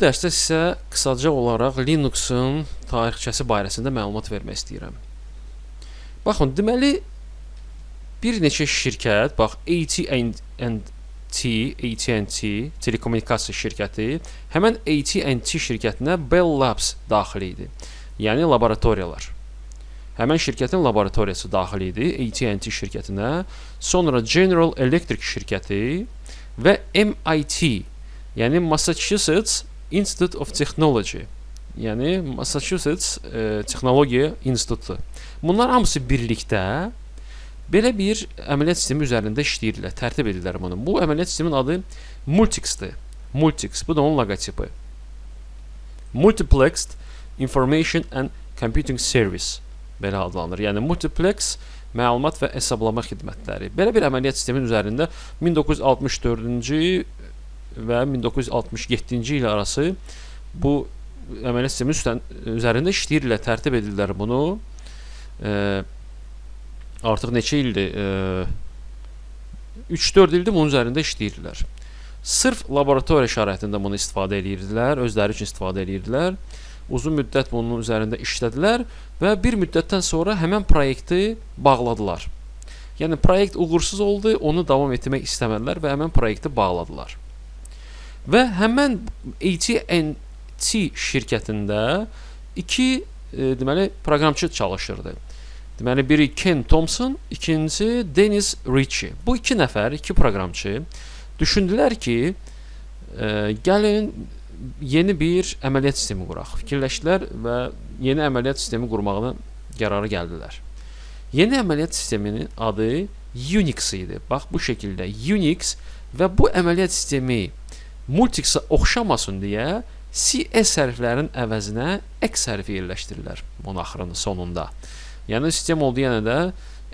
dərsdə sizə qısaca olaraq Linux-un tarixçəsi barəsində məlumat vermək istəyirəm. Baxın, deməli bir neçə şirkət, bax AT&T, AT&T telekommunikasiya şirkəti, həmin AT&T şirkətinə Bell Labs daxil idi. Yəni laboratoriyalar. Həmin şirkətin laboratoriyası daxil idi AT&T şirkətinə. Sonra General Electric şirkəti və MIT, yəni Massachusetts Institute of Technology, yəni Massachusetts e, Texnologiya İnstitutu. Bunlar hamısı birlikdə belə bir əməliyyat sistemi üzərində işləyirlər, tərtib edirlər bunu. Bu əməliyyat sisteminin adı Multics-dir. Multics, bu da onun loqotipi. Multiplexed Information and Computing Service belə adlanır. Yəni multiplex məlumat və hesablama xidmətləri. Belə bir əməliyyat sisteminin üzərində 1964-cü və 1967-ci il arası bu əməliyyat sistemi üstən, üzərində işləyirlər, tərtib edirlər bunu. E, artıq neçə ildir? E, 3-4 ildir bunun üzərində işləyirlər. Sırf laboratoriya şəraitində bunu istifadə edirdilər, özləri üçün istifadə edirdilər. Uzun müddət bunun üzərində işlədilər və bir müddətdən sonra həmin proyekti bağladılar. Yəni proyekt uğursuz oldu, onu davam etdirmək istəmədilər və həmin proyekti bağladılar. Və həmin AT&T şirkətində iki e, deməli proqramçı çalışırdı. Deməli biri Ken Thompson, ikincisi Dennis Ritchie. Bu iki nəfər, iki proqramçı düşündülər ki, e, gəlin yeni bir əməliyyat sistemi quraq. Fikirləşdilər və yeni əməliyyat sistemi qurmağına qərara gəldilər. Yeni əməliyyat sisteminin adı Unix idi. Bax bu şəkildə Unix və bu əməliyyat sistemi Multixa oxşamasın deyə CS hərflərinin əvəzinə X hərfi yerləşdirirlər bunun axırının sonunda. Yəni sistem oldu yenə də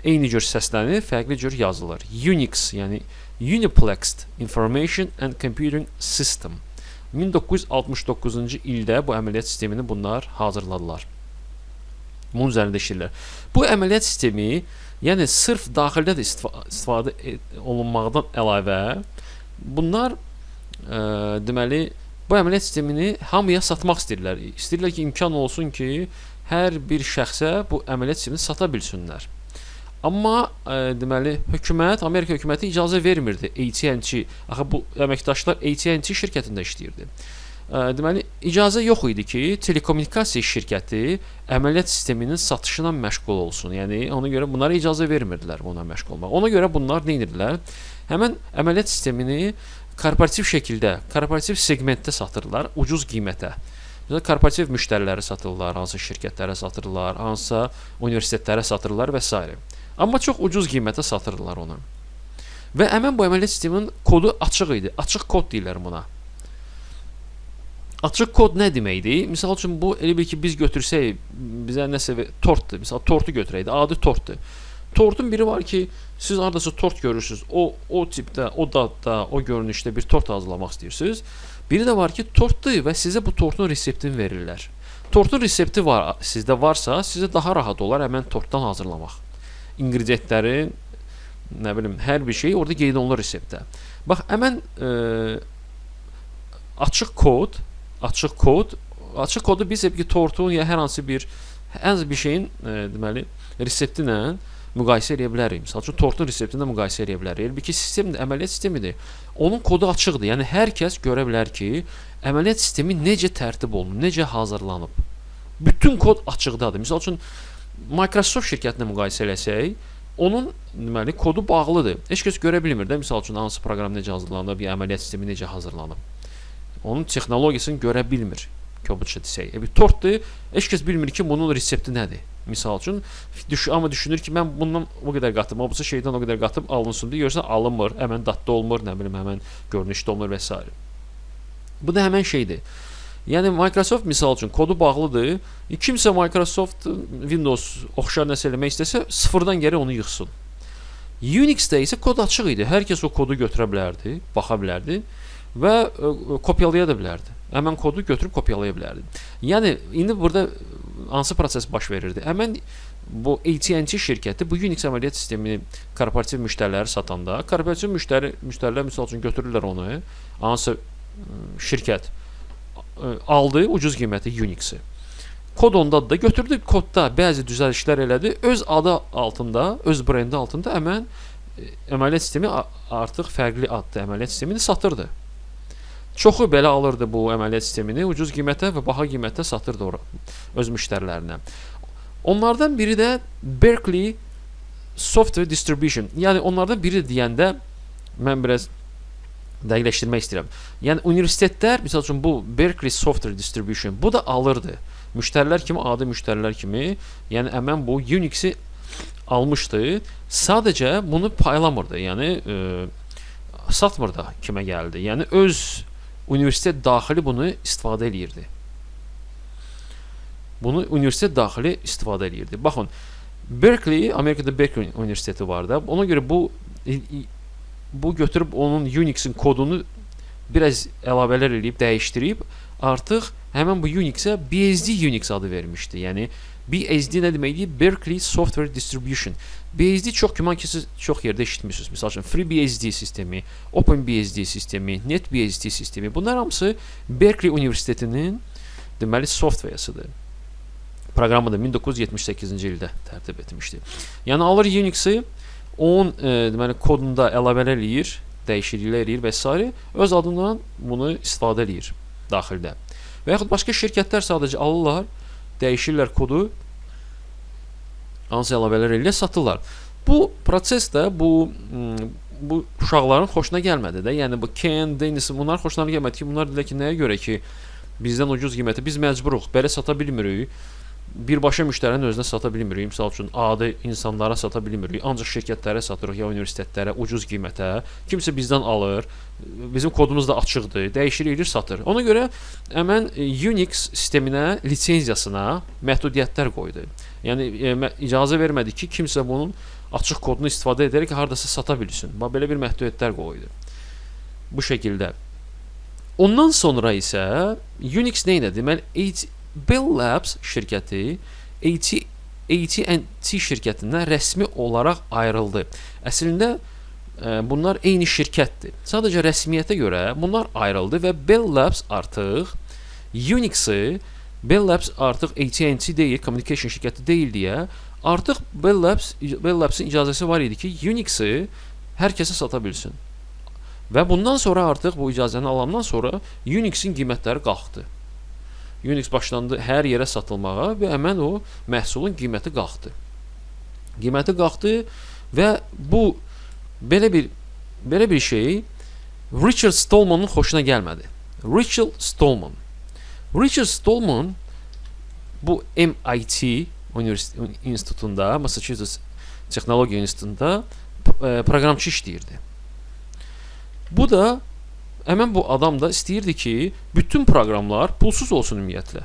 eyni cür səslənir, fərqli cür yazılır. Unix, yəni Uniplexed Information and Computing System. 1969-cu ildə bu əməliyyat sistemini bunlar hazırladılar. Bunun üzərində işləyirlər. Bu əməliyyat sistemi, yəni sırf daxildə də istifadə olunmaqdan əlavə bunlar ə, deməli bu əməliyyat sistemini hamıya satmaq istəyirlər. İstəyirlər ki, imkan olsun ki, hər bir şəxsə bu əməliyyat sistemini sata bilsinlər. Amma ə, deməli hökumət, Amerika hökuməti icazə vermirdi AT&T. Axı bu əməkdaşlar AT&T şirkətində işləyirdi. Ə, deməli icazə yox idi ki, telekommunikasiya şirkəti əməliyyat sisteminin satışına məşğul olsun. Yəni ona görə bunlara icazə vermirdilər buna məşğul olmaq. Ona görə bunlar nə edirdilər? Həmin əməliyyat sistemini korporativ şəkildə, korporativ segmentdə satırlar ucuz qiymətə. Məsələn, korporativ müştərilərə satırlar, hansı şirkətlərə satırlar, hansısa universitetlərə satırlar və s. Amma çox ucuz qiymətə satırdılar onu. Və həmin bu əməliyyat sisteminin kodu açıq idi. Açıq kod deyirlər buna. Açıq kod nə deməkdir? Məsəl üçün bu elə bil ki biz götürsək bizə nəsə tortdur. Məsəl tortu götürəydik. Adi tortdur. Tortun biri var ki, siz hardasa tort görürsüz. O o tipdə, o dadda, o görünüşdə bir tort hazırlamaq istəyirsiniz. Biri də var ki, tortdur və sizə bu tortun reseptini verirlər. Tortun resepti var, sizdə varsa, sizə daha rahat olar həmin tortdan hazırlamaq inqridiyentlərin nə bilim hər bir şey orada qeyd olunur reseptdə. Bax, həmin e, açıq kod, açıq kod, açıq kodu biz hep ki tortun ya hər hansı bir hər hansı bir şeyin e, deməli resepti müqayisə edə bilərik. Məsəl üçün tortun reseptini ilə müqayisə edə bilərik. Elbəki sistem də əməliyyat sistemidir. Onun kodu açıqdır. Yəni hər kəs görə bilər ki, əməliyyat sistemi necə tərtib olunub, necə hazırlanıb. Bütün kod açıqdadır. Məsəl üçün Microsoft şirkətinə müqayisə eləsək, onun deməli kodu bağlıdır. Heç kəs görə bilmir də, məsəl üçün hansı proqram necə hazırlanıb, ya əməliyyat sistemi necə hazırlanıb. Onun texnologiyasını görə bilmir. Kobudca desək. E, bir tortdur, heç kəs bilmir ki, bunun resepti nədir. Misal üçün, düş amma düşünür ki, mən bundan o qədər qatım, o şeydən o qədər qatım alınsın deyə görsən alınmır, həmən dadda olmur, nə bilim, həmən görünüşdə olmur və s. Bu da həmən şeydir. Yəni Microsoft misal üçün kodu bağlıdır. Kimsə Microsoft Windows oxşar nəsə eləmək istəsə, sıfırdan geri onu yığsın. Unix-də isə kod açıq idi. Hər kəs o kodu götürə bilərdi, baxa bilərdi və e, kopyalaya da bilərdi. Həmin kodu götürüb kopyalaya bilərdi. Yəni indi burada hansı proses baş verirdi? Həmin bu AT&T şirkəti bu Unix əməliyyat sistemini korporativ müştərilərə satanda, korporativ müştəri müştərilər məsəl üçün götürürlər onu, hansı şirkət e, aldı ucuz qiyməti Unix-i. Kod ondadır da götürdü kodda bəzi düzəlişlər elədi. Öz adı altında, öz brendi altında həmən e, əməliyyat sistemi artıq fərqli adlı əməliyyat sistemini satırdı. Çoxu belə alırdı bu əməliyyat sistemini ucuz qiymətə və baha qiymətə satırdı ora öz müştərilərinə. Onlardan biri də Berkeley Software Distribution. Yəni onlardan biri deyəndə mən biraz dəqiqləşdirmək istəyirəm. Yəni universitetlər, məsəl üçün bu Berkeley Software Distribution bu da alırdı. Müştərilər kimi, adi müştərilər kimi, yəni əmən bu Unix-i almışdı. Sadəcə bunu paylamırdı. Yəni e, satmır da kimə gəldi. Yəni öz universitet daxili bunu istifadə eləyirdi. Bunu universitet daxili istifadə eləyirdi. Baxın, Berkeley, Amerikada Berkeley Universiteti var da. Ona görə bu bu götürüb onun Unix-in kodunu biraz əlavələr eləyib, dəyişdirib artıq həmin bu Unix-ə BSD Unix adı vermişdi. Yəni BSD nə deməkdir? Berkeley Software Distribution. BSD çox güman ki siz çox yerdə eşitmisiniz. Məsəl üçün FreeBSD sistemi, OpenBSD sistemi, NetBSD sistemi. Bunlar hamısı Berkeley Universitetinin deməli softverəsidir. Proqramı da 1978-ci ildə tərtib etmişdi. Yəni alır Unix-i, onun e, deməli kodunda əlavələr eləyir, dəyişikliklər eləyir öz adından bunu istifadə eləyir daxildə. Və yaxud başqa şirkətlər sadəcə alırlar, dəyişirlər kodu, hansı əlavələr eləyir, satırlar. Bu proses də bu m, bu uşaqların xoşuna gəlmədi də. Yəni bu Ken, Dennis bunlar xoşuna gəlmədi ki, bunlar dedilər ki, nəyə görə ki bizdən ucuz qiymətə biz məcburuq, belə sata bilmirik. Birbaşa müştərinin özünə sata bilmirik. Məsəl üçün adi insanlara sata bilmirik. Ancaq şirkətlərə satırıq ya universitetlərə ucuz qiymətə. Kimsə bizdən alır. Bizim kodumuz da açıqdır. Dəyişir, edir, satır. Ona görə həmən e, Unix sisteminə, lisenziyasına məhdudiyyətlər qoydu. Yəni e, icazə vermədi ki, kimsə bunun açıq kodunu istifadə edərək hardasa sata bilsin. Bax belə bir məhdudiyyətlər qoydu. Bu şəkildə. Ondan sonra isə Unix nə? Deməli, AT Bell Labs şirkəti AT AT&T şirkətindən rəsmi olaraq ayrıldı. Əslində e, bunlar eyni şirkətdir. Sadəcə rəsmiyyətə görə bunlar ayrıldı və Bell Labs artıq Unix-i Bell Labs artıq AT&T deyil, communication şirkəti deyil deyə artıq Bell Labs Bell Labs-in icazəsi var idi ki, Unix-i hər kəsə sata bilsin. Və bundan sonra artıq bu icazəni alandan sonra Unix-in qiymətləri qalxdı. Unix başlandı hər yerə satılmağa və həmən o məhsulun qiyməti qalxdı. Qiyməti qalxdı və bu belə bir belə bir şey Richard Stallmanın xoşuna gəlmədi. Richard Stallman. Richard Stallman bu MIT institutunda, Massachusetts Texnologiya İnstitutunda e, proqramçı işləyirdi. Bu da həmən bu adam da istəyirdi ki, bütün proqramlar pulsuz olsun ümumiyyətlə.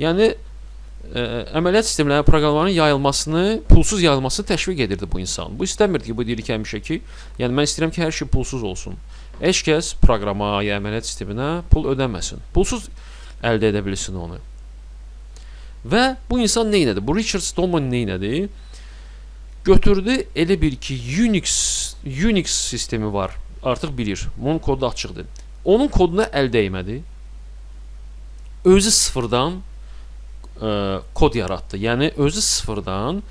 Yəni ə, əməliyyat sistemlərinin proqramların yayılmasını, pulsuz yayılmasını təşviq edirdi bu insan. Bu istəmirdi ki, bu deyirik həmişə ki, yəni mən istəyirəm ki, hər şey pulsuz olsun. Heç kəs proqrama ya əməliyyat sisteminə pul ödəməsin. Pulsuz əldə edə bilsin onu. Və bu insan nə etdi? Bu Richard Stallman nə etdi? Götürdü elə bir ki Unix Unix sistemi var. Artıq bilir. Onun kodu açıqdır. Onun koduna əl dəymədi. Özü sıfırdan ə, kod yaratdı. Yəni özü sıfırdan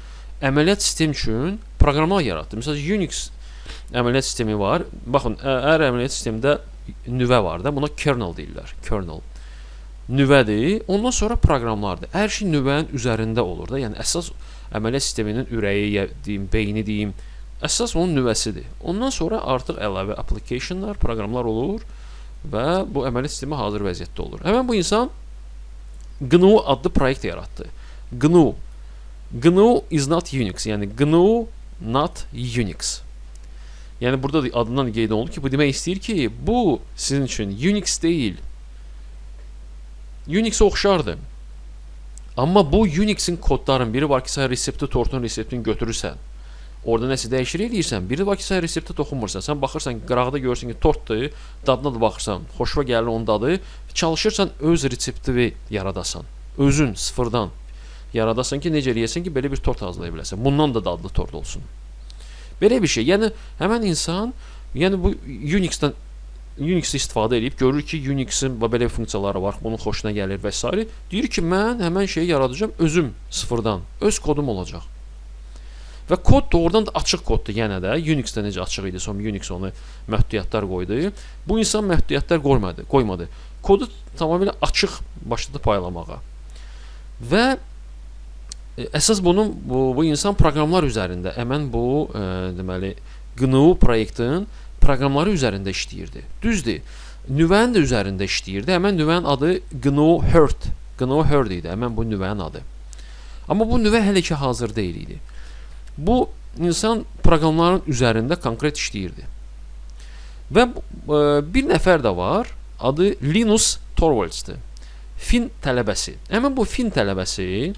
əməliyyat sistemi üçün proqramlar yaratdı. Məsələn Unix əməliyyat sistemi var. Baxın, hər əməliyyat sistemində nüvə var da. Buna kernel deyirlər. Kernel. Nüvədir. Ondan sonra proqramlardır. Hər şey nüvənin üzərində olur da. Yəni əsas əməliyyat sisteminin ürəyi deyim, beyni deyim, əsas onun nüvəsidir. Ondan sonra artıq əlavə applicationlar, proqramlar olur və bu əməliyyat sistemi hazır vəziyyətdə olur. Həmin bu insan GNU adlı proyekt yaratdı. GNU. GNU is not Unix. Yəni GNU not Unix. Yəni burada da adından qeyd olunur ki, bu demək istəyir ki, bu sizin üçün Unix deyil. Unix-ə oxşardır. Amma bu Unix-in kodların biri var ki, sən resepti tortun reseptini götürürsən. Orada nəsə dəyişir eləyirsən. Biri ki, sən reseptə toxunmursan. Sən baxırsan, qırağda görürsən ki, tortdur, dadına da baxırsan, xoşuna gəlir onun dadı. Çalışırsan öz reseptini yaradasan. Özün sıfırdan yaradasan ki, necə eləyəsən ki, belə bir tort hazırlaya biləsən. Bundan da dadlı tort olsun. Belə bir şey. Yəni həmin insan, yəni bu Unix-dən Unix istifadə edib görür ki, Unix-in belə funksiyaları var, onun xoşuna gəlir və s. Deyir ki, mən həmin şeyi yaradacağam özüm sıfırdan. Öz kodum olacaq. Və kod doğrudan da açıq koddur yenə də. Unix-də necə açıq idi, sonra Unix onu məhdudiyyətlər qoydu. Bu insan məhdudiyyətlər qoymadı, qoymadı. Kodu tamamilə açıq başladı paylamağa. Və e, əsas bunun bu, bu insan proqramlar üzərində, həmin bu e, deməli GNU proyektin proqramları üzərində işləyirdi. Düzdür. Nüvənin də üzərində işləyirdi. Həmin nüvənin adı GNU Hurt. GNU Hurt idi. Həmin bu nüvənin adı. Amma bu nüvə hələ ki hazır deyil idi. Bu insan proqramların üzərində konkret işləyirdi. Və e, bir nəfər də var. Adı Linus Torvaldsdır. Fin tələbəsi. Həmin bu Fin tələbəsi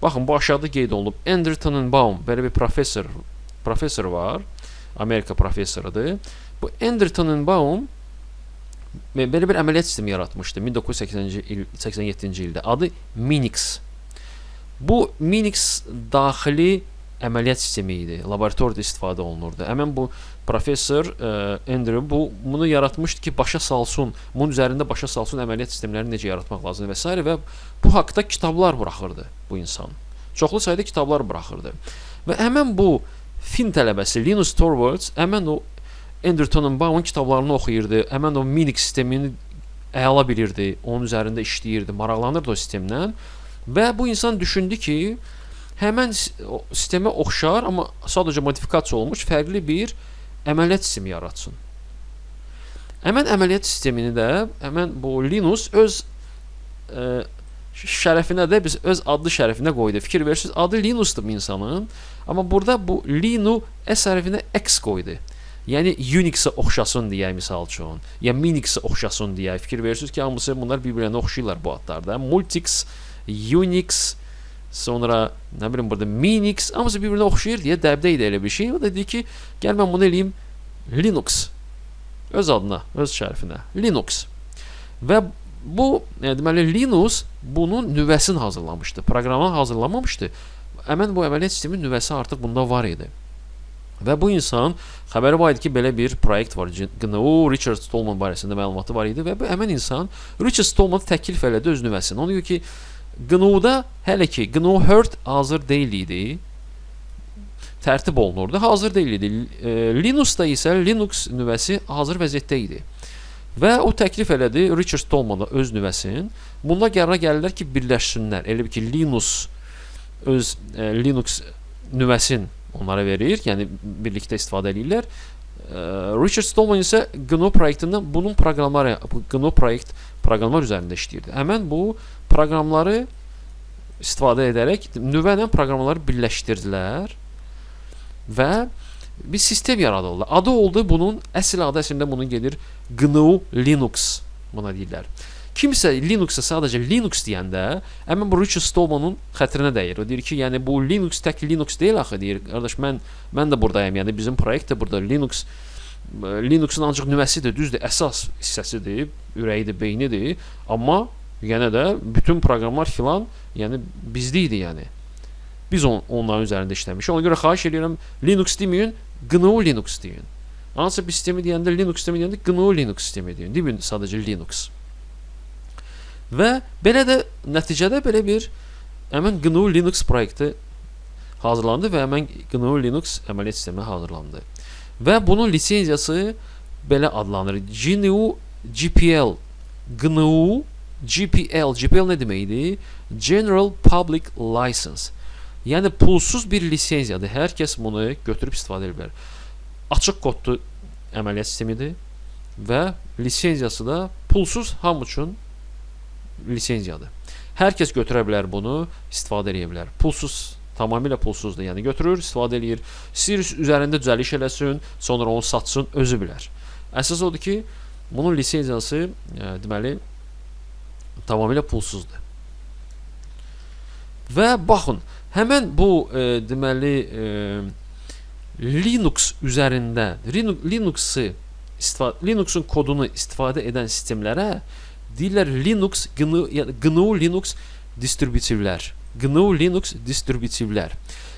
baxın bu aşağıda qeyd olunub. Andrew Tannenbaum belə bir professor professor var. Amerika professorudur. Bu Andrew Tannenbaum belə bir əməliyyat sistemi yaratmışdı 1980-ci il 87-ci ildə. Adı Minix. Bu Minix daxili əməliyyat sistemi idi. Laboratoriyada istifadə olunurdu. Həmin bu professor e, Andrew bu bunu yaratmışdı ki, başa salsın, bunun üzərində başa salsın əməliyyat sistemlərini necə yaratmaq lazımdır və s. və bu haqqda kitablar buraxırdı bu insan. Çoxlu sayda kitablar buraxırdı. Və həmin bu Fin tələbəsi Linus Torvalds həmin o Andrew Tannenbaum'un kitablarını oxuyurdu. Həmin o Minix sistemini əla bilirdi. Onun üzərində işləyirdi, maraqlanırdı o sistemdən. Və bu insan düşündü ki, həmən sistemə oxşar, amma sadəcə modifikasiya olmuş fərqli bir əməliyyat sistemi yaratsın. Həmən əməliyyat sistemini də həmən bu Linus öz ə, şərəfinə də biz öz adlı şərəfinə qoydu. Fikir verirsiniz, adı Linusdur insanın, amma burada bu Linu S hərfinə X qoydu. Yəni Unix-ə oxşasın deyə misal üçün, ya Minix-ə oxşasın deyə fikir verirsiniz ki, hamısı bunlar bir-birinə oxşayırlar bu adlarda. Multix, Unix, sonra nə bilim burada Minix, hamısı bir-birinə oxşayır deyə dəbdə idi elə bir şey. O da dedi ki, gəl mən bunu eləyim Linux. Öz adına, öz şərəfinə. Linux. Və bu e, deməli Linus bunun nüvəsini hazırlamışdı. Proqramı hazırlamamışdı. Həmin bu əməliyyat sisteminin nüvəsi artıq bunda var idi. Və bu insan xəbəri var idi ki, belə bir proyekt var. GNU Richard Stallman barəsində məlumatı var idi və bu həmin insan Richard Stallman təklif elədi öz nüvəsini. Ona görə ki, GNU-da hələ ki GNU Hurt hazır deyil idi. Tərtib olunurdu. Hazır deyil idi. E, Linux-da isə Linux nüvəsi hazır vəziyyətdə idi. Və o təklif elədi Richard Stallman öz nüvəsini. Bunda qərara gəlirlər ki, birləşsinlər. Elə bir ki, Linux öz e, Linux nüvəsini onlara verir, yəni birlikdə istifadə edirlər. E, Richard Stallman isə GNU proyektindən bunun proqramları, GNU proyekt proqramlar üzərində işləyirdi. Həmən bu proqramları istifadə edərək nüvə ilə proqramları birləşdirdilər və bir sistem yaradıldı. Adı oldu bunun, əsl adı əslində bunun gedir GNU Linux buna deyirlər. Kimsə Linux-a sadəcə Linux deyəndə, həmin bu Richard Stallmanın xətrinə dəyir. O deyir ki, yəni bu Linux tək Linux deyil axı deyir. Qardaş mən mən də burdayam. Yəni bizim proyekt də burada Linux Linux-un ancaq nüvəsidir, düzdür, əsas hissəsidir, ürəyidir, beynidir. Amma yenə də bütün proqramlar filan, yəni bizdə idi yəni. Biz on, onların üzərində işləmişik. Ona görə xahiş edirəm Linux deməyin, GNU Linux deyin. Hansısa bir sistemi deyəndə Linux sistemi deyəndə GNU Linux sistemi deyin. Deyin sadəcə Linux. Və belə də nəticədə belə bir həmin GNU Linux proyekti hazırlandı və həmin GNU Linux əməliyyat sistemi hazırlandı. Və bunun lisenziyası belə adlanır. GNU GPL GNU GPL GPL nə deməkdir? General Public License. Yəni pulsuz bir lisenziyadır. Hər kəs bunu götürüb istifadə edə bilər. Açıq kodlu əməliyyat sistemidir və lisenziyası da pulsuz hamı üçün lisenziyadır. Hər götürə bilər bunu, istifadə edə bilər. Pulsuz tamamilə pulsuzdur. Yəni götürür, istifadə eləyir. İstəyir üzərində düzəliş eləsin, sonra onu satsın, özü bilər. Əsas odur ki, bunun lisenziyası e, deməli tamamilə pulsuzdur. Və baxın, həmin bu e, deməli e, Linux üzərində Linux-ı istifadə Linux-un kodunu istifadə edən sistemlərə deyirlər Linux GNU, GNU Linux distributivlər. GNU Linux distributivlər.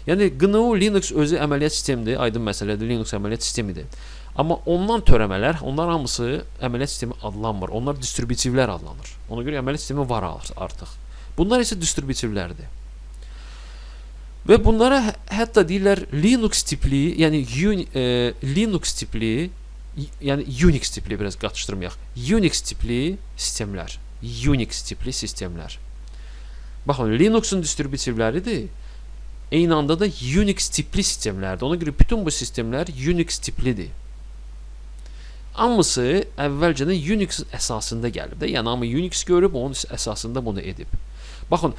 Yəni GNU Linux özü əməliyyat sistemidir, aydın məsələdir, Linux əməliyyat sistemidir. Amma ondan törəmələr, onlar hamısı əməliyyat sistemi adlanmır. Onlar distributivlər adlanır. Ona görə əməliyyat sistemi var ar- artıq. Bunlar isə distributivlərdir. Və bunlara hə- hətta deyirlər Linux tipli, yəni Uni- e, Linux tipli, yəni Unix tipli biraz qatışdırmayaq. Unix tipli sistemlər, Unix tipli sistemlər. Baxın, Linuxun distributivləridir. Eyni anda da Unix tipli sistemlərdir. Ona görə bütün bu sistemlər Unix tiplidir. Hamısı əvvəlcədən Unix əsasında gəlib də. Yəni hamı Unix görüb onun əsasında bunu edib. Baxın,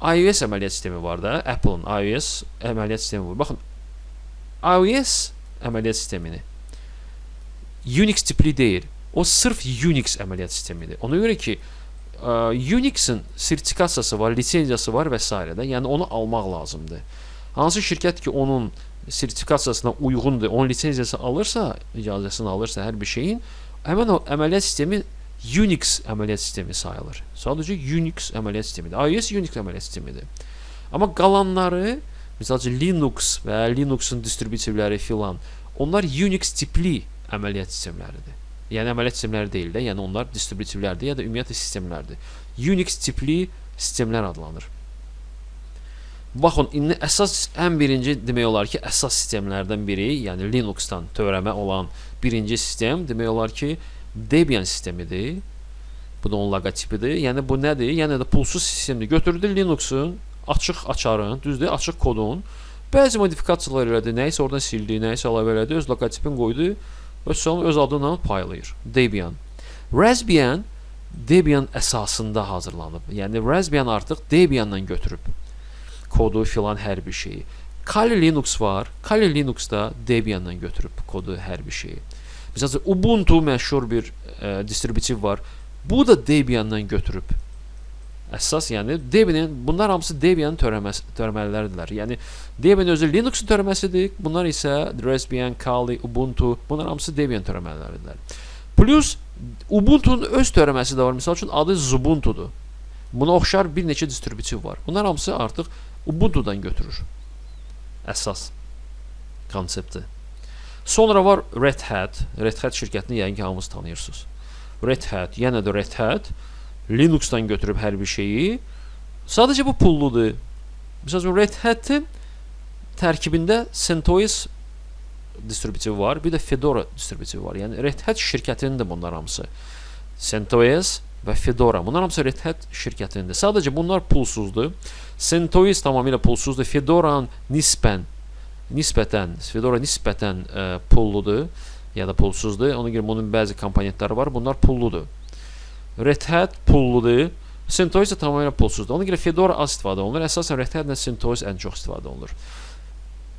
iOS əməliyyat sistemi var da, Apple-ın iOS əməliyyat sistemi var. Baxın, iOS əməliyyat sistemini Unix tipli deyil. O sırf Unix əməliyyat sistemidir. Ona görə ki, ə, Unix-in sertifikasiyası var, lisenziyası var s. də. Yəni onu almaq lazımdır. Hansı şirkət ki onun sertifikasiyasına uyğundur, onun lisenziyası alırsa, icazəsini alırsa hər bir şeyin, həmin o əməliyyat sistemi Unix əməliyyat sistemi sayılır. Sadəcə Unix əməliyyat sistemidir. iOS Unix əməliyyat sistemidir. Amma qalanları, məsəl üçün Linux və Linuxun distributivləri filan, onlar Unix tipli əməliyyat sistemləridir. Yəni əməliyyat sistemləri deyil də, yəni onlar distributivlərdir ya da ümumiyyətlə sistemlərdir. Unix tipli sistemlər adlanır. Baxın, indi əsas ən birinci demək olar ki, əsas sistemlərdən biri, yəni Linux-dan olan birinci sistem demək olar ki, Debian sistemidir. Bu da onun loqotipidir. Yəni bu nədir? Yəni də pulsuz sistemdir. Götürdü Linux-un açıq açarın, düzdür, açıq kodun bəzi modifikasiyalar elədi, nəyisə oradan sildi, nəyisə əlavə elədi, öz loqotipini qoydu və sonra öz adıyla paylayır. Debian. Raspbian Debian əsasında hazırlanıb. Yəni Raspbian artıq Debian-dan götürüb kodu filan hər bir şeyi. Kali Linux var. Kali Linux da Debian-dan götürüb kodu hər bir şeyi. Məsələn, Ubuntu məşhur bir e, distributiv var. Bu da Debian-dan götürüb. Əsas, yəni Debian bunlar hamısı Debian törəməsi törəməlilərdirlər. Yəni Debian özü Linux-un törəməsidir. Bunlar isə Raspbian, Kali, Ubuntu, bunlar hamısı Debian törəmələridirlər. Plus Ubuntu-nun öz törəməsi də var. Məsəl üçün adı Zubuntu-dur. Buna oxşar bir neçə distributiv var. Bunlar hamısı artıq Ubuntu-dan götürür. Əsas konsepti. Sonra var Red Hat. Red Hat şirkətini yəqin ki, hamınız tanıyırsınız. Red Hat, yenə də Red Hat Linux-dan götürüb hər bir şeyi. Sadəcə bu pulludur. Məsələn, Red Hat-in tərkibində CentOS distributivi var, bir də Fedora distributivi var. Yəni Red Hat şirkətinin də bunlar hamısı. CentOS və Fedora. Bunlar hamısı Red Hat şirkətindir. Sadəcə bunlar pulsuzdur. CentOS tamamilə pulsuzdur. Fedora nisbən nisbətən Fedora nisbətən ə, pulludur ya da pulsuzdur. Ona görə bunun bəzi komponentləri var. Bunlar pulludur. Red Hat pulludur. CentOS isə tamamilə pulsuzdur. Ona görə Fedora az istifadə olunur. Əsasən Red Hat-la CentOS ən çox istifadə olunur.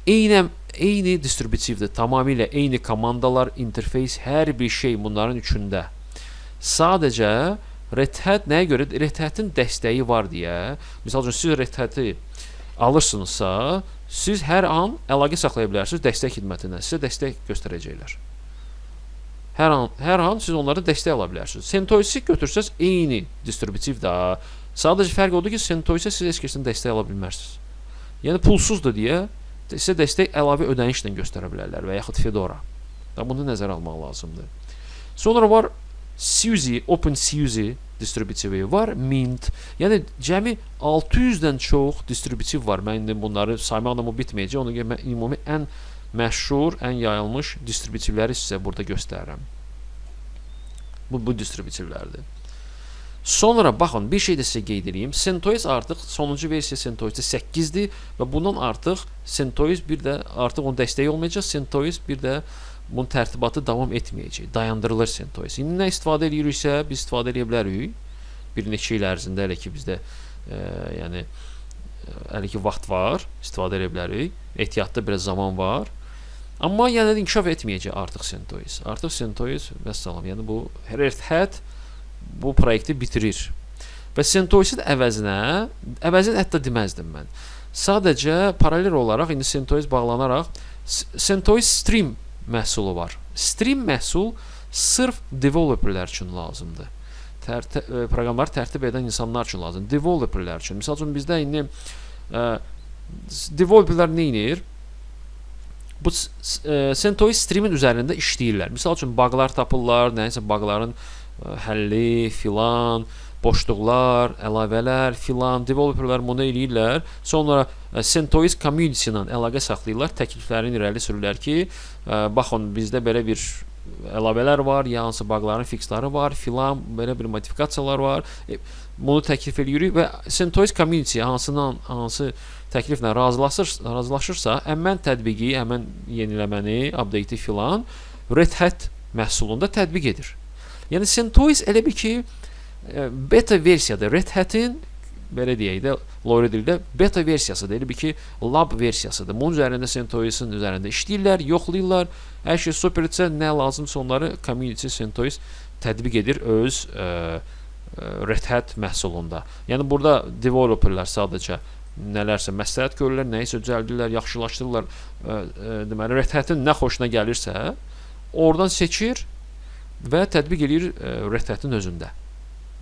Eyni eyni distributivdir. Tamamilə eyni komandalar, interfeys, hər bir şey bunların üçündə. Sadəcə Red Hat nəyə görə? Red Hat-in dəstəyi var deyə. Məsəl üçün siz Red Hat-ı alırsınızsa, siz hər an əlaqə saxlaya bilərsiniz dəstək xidmətindən. Sizə dəstək göstərəcəklər. Hər an hər an siz onlara dəstək ala bilərsiniz. CentOS-i götürsəz eyni distributiv də. Sadəcə fərq odur ki, CentOS-ə siz heç kəsdən dəstək ala bilmərsiniz. Yəni pulsuzdur deyə sizə dəstək əlavə ödənişlə göstərə bilərlər və yaxud Fedora. Da bunu nəzərə almaq lazımdır. Sonra var SUSE, OpenSUSE distributivi var, Mint. Yəni cəmi 600-dən çox distributiv var. Mən indi bunları saymaqla bu bitməyəcək. Ona görə mən ümumi ən məşhur, ən yayılmış distributivləri sizə burada göstərirəm. Bu bu distributivlərdir. Sonra baxın, bir şey də sizə qeyd edeyim. CentOS artıq sonuncu versiya CentOS 8-dir və bundan artıq CentOS bir də artıq onun dəstəyi olmayacaq. CentOS bir də bunun tərtibatı davam etməyəcək. Dayandırılır CentOS. İndi nə istifadə ediriksə, biz istifadə edə bilərik. Bir neçə il ərzində hələ ki bizdə e, yəni e, hələ ki vaxt var, istifadə edə bilərik. Ehtiyatda biraz zaman var. Amma yenə də inkişaf etməyəcək artıq CentOS. Artıq CentOS vəssalam. Yəni bu Hat bu proyekti bitirir. Və CentOS-in əvəzinə, əvəzini hətta deməzdim mən. Sadəcə paralel olaraq indi CentOS bağlanaraq S- CentOS Stream məhsulu var. Stream məhsul sırf developerlər üçün lazımdır. Tərtə, e, proqramları tərtib edən insanlar üçün lazımdır. Developerlər üçün. Məsəl üçün bizdə indi ə, developerlər nə edir? Bu e, CentOS streamin üzərində işləyirlər. Məsəl üçün baqlar tapırlar, nəyisə baqların e, həlli, filan, boşluqlar, əlavələr, filan developerlar bunu eləyirlər. Sonra e, CentOS community ilə əlaqə saxlayırlar, təkliflərini irəli sürürlər ki, e, baxın bizdə belə bir əlavələr var, ya hansı baqların fixləri var, filan belə bir modifikasiyalar var. E, bunu təklif eləyirik və CentOS community hansından hansı təkliflə razılaşır, razılaşırsa, həmən tətbiqi, həmən yeniləməni, update-i filan Red Hat məhsulunda tətbiq edir. Yəni CentOS elə bir ki, e, beta versiyada Red Hat-in belə deyək də, Lore dildə beta versiyasıdır. Elə bir ki, lab versiyasıdır. Bunun üzərində CentOS-in üzərində işləyirlər, yoxlayırlar. Hər şey superdirsə, nə lazımsa onları community CentOS tətbiq edir öz ə, ə, Red Hat məhsulunda. Yəni burada developerlər sadəcə nələrsə məsləhət görürlər, nəyisə düzəldirlər, yaxşılaşdırırlar. Ə, ə, deməli Red Hat-in nə xoşuna gəlirsə, oradan seçir və tətbiq ə, Red Hat-in özündə.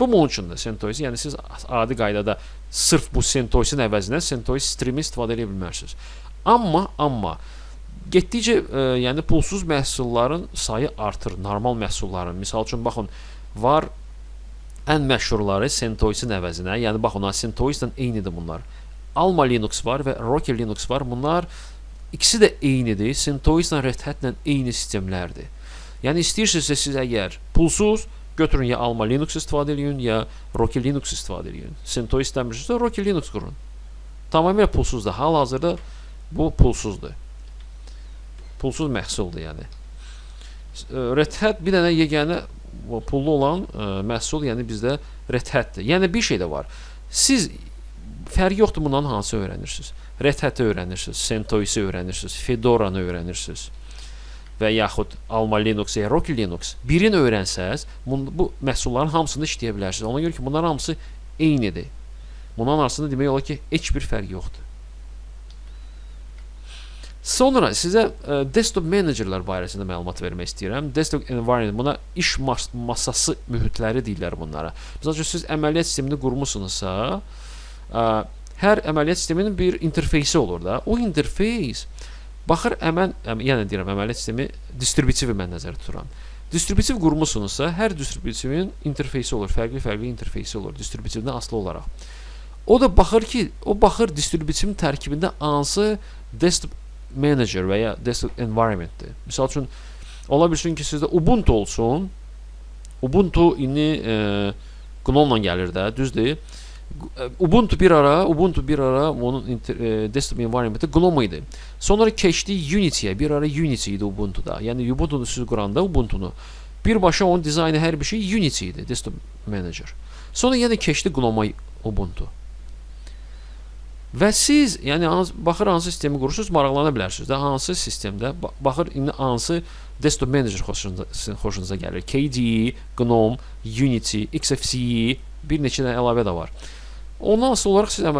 Bu bunun üçündür CentOS. Yəni siz adi qaydada sırf bu CentOS-in əvəzinə CentOS stream istifadə edə bilmərsiniz. Amma amma getdikcə ə, yəni pulsuz məhsulların sayı artır, normal məhsulların. Məsəl üçün baxın, var ən məşhurları CentOS-in əvəzinə, yəni baxın, CentOS-la eynidir bunlar. Alma Linux var və Rocky Linux var. Bunlar ikisi də eynidir. CentOS-la Red Hat-la eyni sistemlərdir. Yəni istəyirsinizsə siz əgər pulsuz götürün ya Alma Linux istifadə edin ya Rocky Linux istifadə edin. CentOS istəmirsinizsə Rocky Linux qurun. Tamamilə pulsuzdur. Hal-hazırda bu pulsuzdur. Pulsuz məhsuldur yəni. Red Hat bir dənə yeganə pullu olan ə, məhsul, yəni bizdə Red Hat-dir. Bir şey də var. Siz fərqi yoxdur bundan hansı öyrənirsiniz? Red Hat-ı öyrənirsiniz, CentOS-i öyrənirsiniz, Fedora-nı öyrənirsiniz və yaxud Alma Linux Rocky Linux birini öyrənsəz, bu, bu məhsulların hamısını işləyə bilərsiniz. Ona görə ki, bunların hamısı eynidir. Bunların arasında demək olar ki, heç bir fərq yoxdur. Sonra sizə ə, desktop managerlər barəsində məlumat vermək istəyirəm. Desktop environment buna iş mas masası mühitləri deyirlər bunlara. Məsəl üçün siz əməliyyat sistemini qurmusunuzsa, ə, hər əməliyyat sisteminin bir interfeysi olur da. O interfeys baxır əmən, əm, yəni deyirəm əməliyyat sistemi distributiv mən nəzərdə tuturam. Distributiv qurmusunuzsa, hər distributivin interfeysi olur, fərqli-fərqli interfeysi olur distributivdən asılı olaraq. O da baxır ki, o baxır distributivin tərkibində hansı desktop manager və ya desktop environmentdir. Məsəl üçün ola bilsin ki, sizdə Ubuntu olsun. Ubuntu indi e, GNOME-la gəlir də, düzdür? E, Ubuntu bir ara, Ubuntu bir ara onun inter, e, desktop environmenti GNOME idi. Sonra keçdi Unity-yə. Bir ara Unity Ubuntu-da. Yəni Ubuntu-nu siz quranda Ubuntu-nu birbaşa onun dizaynı hər bir şey Unity idi, desktop manager. Sonra yenə keçdi GNOME-a Ubuntu. Və siz, yəni baxır hansı sistemi qurursunuz, maraqlana bilərsiniz də hansı sistemdə ba- baxır indi hansı desktop manager xoşunuza, sizin xoşunuza. KDE, GNOME, Unity, XFCE, bir neçə də əlavə də var. Ondan asılı olaraq siz ə,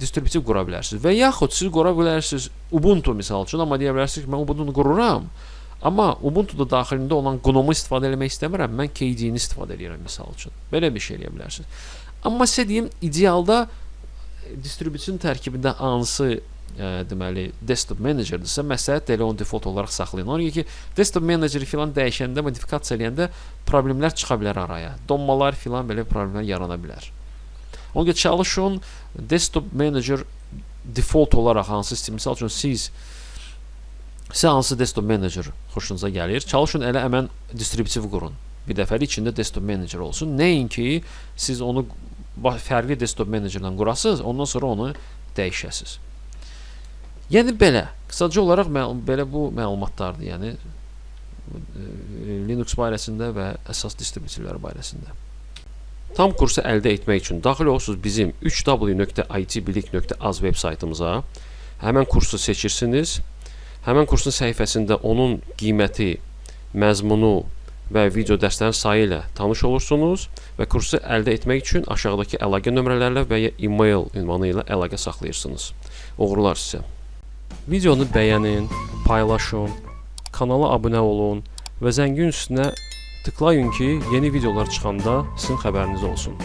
distributiv qura bilərsiniz və yaxud siz qura bilərsiniz Ubuntu misal üçün, amma deyə bilərsiniz ki, mən Ubuntu-nu qururam. Amma Ubuntu-da daxilində olan GNOME-u istifadə etmək istəmirəm, mən KDE-ni istifadə edirəm misal üçün. Belə bir şey eləyə bilərsiniz. Amma sizə deyim, idealda distribusiyon tərkibində hansı ə, deməli desktop managerdirsə, məsləhət elə onu default olaraq saxlayın. Ona görə ki, desktop meneceri filan dəyişəndə, modifikasiya eləyəndə problemlər çıxa bilər araya. Donmalar filan belə problemlər yarana bilər. Ona görə çalışın desktop manager default olaraq hansı sistem, misal üçün siz sizə hansı desktop manager xoşunuza gəlir, çalışın elə həmən distributiv qurun. Bir dəfəlik içində desktop manager olsun. Nəinki siz onu fərqli desktop menecerlə qurasınız, ondan sonra onu dəyişəsiz. Yəni belə, qısaca olaraq belə bu məlumatlardır, yəni e, Linux barəsində və əsas distributivlər barəsində. Tam kursu əldə etmək üçün daxil olursunuz bizim 3w.itbilik.az veb saytımıza. Həmən kursu seçirsiniz. Həmən kursun səhifəsində onun qiyməti, məzmunu və video dərslərin sayı ilə tanış olursunuz və kursu əldə etmək üçün aşağıdakı əlaqə nömrələrlə və ya e-mail ünvanı ilə əlaqə saxlayırsınız. Uğurlar sizə. Videonu bəyənin, paylaşın, kanala abunə olun və zəngin üstünə tıklayın ki, yeni videolar çıxanda sizin xəbəriniz olsun.